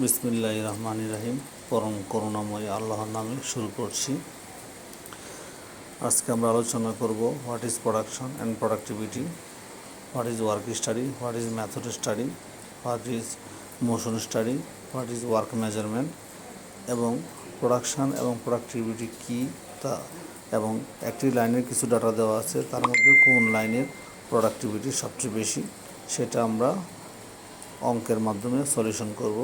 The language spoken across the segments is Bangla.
বিসমিল্লাহ রহমান রাহিম। পরম করুণাময় আল্লাহর নামে শুরু করছি। আজকে আমরা আলোচনা করব what is production and productivity, what is work study, what is method study, what is motion study, what is work measurement এবং প্রোডাকশন এবং প্রোডাক্টিভিটি কী তা এবং একটি লাইনের কিছু ডাটা দেওয়া আছে, তার মধ্যে কোন লাইনের প্রোডাক্টিভিটি সবচেয়ে বেশি সেটা আমরা অঙ্কের মাধ্যমে সলিউশন করব।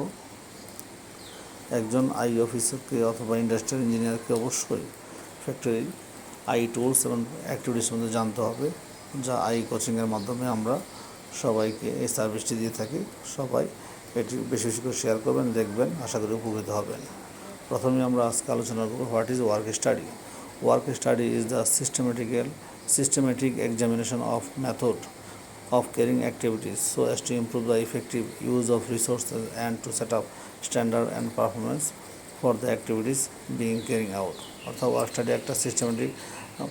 একজন আই অফিসারকে অথবা ইন্ডাস্ট্রিয়াল ইঞ্জিনিয়ারকে অবশ্যই ফ্যাক্টরি আই টুলস এবং অ্যাক্টিভিটিস সম্বন্ধে জানতে হবে, যা আই কোচিংয়ের মাধ্যমে আমরা সবাইকে এই সার্ভিসটি দিয়ে থাকি। সবাই এটি বেশি বেশি করে শেয়ার করবেন, দেখবেন, আশা করি উপকৃত হবেন। প্রথমে আমরা আজকে আলোচনা করব what is work study. Work study is the systematical, systematic examination of method. Of caring activities so as to improve the effective use of resources and to set up standard and performance for the activities being carrying out অর্থাৎ ওয়ার্ক স্টাডি একটা সিস্টেমেটিক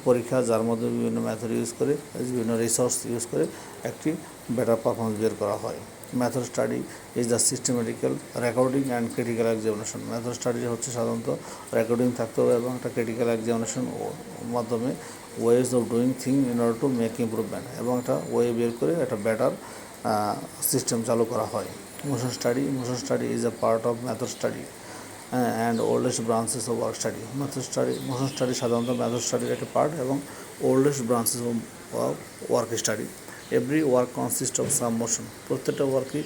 পরীক্ষা যার মধ্যে বিভিন্ন মেথড ইউজ করে বিভিন্ন রিসোর্স ইউজ করে একটি বেটার পারফরমেন্স বের করা হয় method study is the systematical recording and critical examination method study হচ্ছে সাধারণত রেকর্ডিং থাকতে হবে এবং একটা ক্রিটিক্যাল এক্সামিনেশন মাধ্যমে ways of doing thing in order to make improvement এবং একটা ওয়ে বের করে একটা বেটার সিস্টেম চালু করা হয়। Motion study motion study is a part of method study and oldest branches of work study method study motion study সাধারণত মেথড স্টাডির একটা পার্ট এবং oldest branches of work study every work consist of some motion প্রত্যেকটা ওয়ার্কই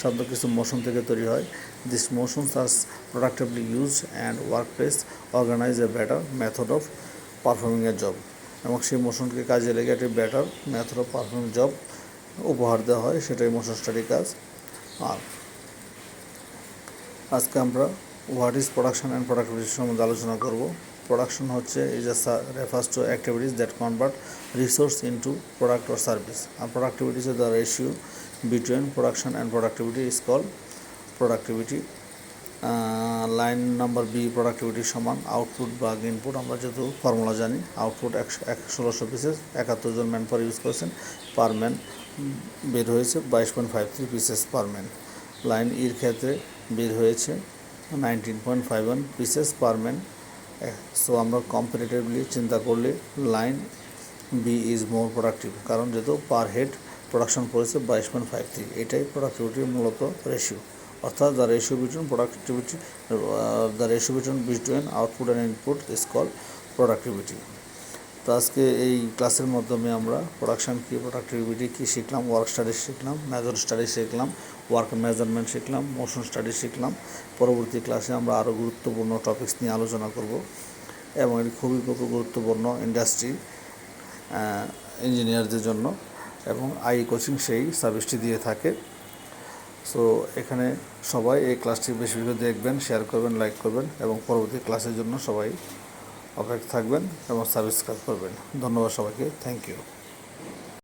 সাধারণত কিছু মোশন থেকে তৈরি হয়। This motions are productively use and work place organize a better method of performing a job এবং সেই মোশনকে কাজে লেগে একটি better method of performing job উপহার দেওয়া হয়, সেটাই মোশন স্টাডি কাজ। আর আজকে আমরা what is production and productivity সম্বন্ধে আলোচনা করব। প্রোডাকশন হচ্ছে is a refers to activities that convert resource into product or service R productivity is the ratio between production and productivity is call productivity line number B productivity সমান আউটপুট বা ইনপুট আমরা যেহেতু ফর্মুলা জানি আউটপুট একশো এক ষোলোশো পিসেস একাত্তর জন ম্যান পার ইউজ করেছেন পার ম্যান বের হয়েছে, বাইশ point five three pieces per man line ইর ক্ষেত্রে বের হয়েছে nineteen point five one pieces per man so আমরা কম্পারেটিভলি চিন্তা করলে line B is more productive কারণ যেহেতু পার হেড প্রোডাকশন করেছে বাইশ পয়েন্ট ফাইভ থ্রি এটাই প্রোডাক্টিভিটির মূলত রেশিও অর্থাৎ the ratio between productivity the ratio between between output and input is call productivity তো আজকে এই ক্লাসের মাধ্যমে আমরা প্রোডাকশান কী প্রোডাক্টিভিটি কী শিখলাম ওয়ার্ক স্টাডি শিখলাম মেজর স্টাডি শিখলাম ওয়ার্ক মেজারমেন্ট শিখলাম মোশন স্টাডি শিখলাম। পরবর্তী ক্লাসে আমরা আরও গুরুত্বপূর্ণ টপিক্স নিয়ে আলোচনা করব এবং এটি খুবই খুবই গুরুত্বপূর্ণ ইন্ডাস্ট্রি ইঞ্জিনিয়ারদের জন্য এবং আই কোচিং সেই সার্ভিসটি দিয়ে থাকে। সো এখানে সবাই এই ক্লাসটি বেশি বেশি দেখবেন শেয়ার করবেন লাইক করবেন এবং পরবর্তী ক্লাসের জন্য সবাই অপেক্ষা থাকবেন এবং সাবস্ক্রাইব করবেন। ধন্যবাদ সবাইকে। Thank you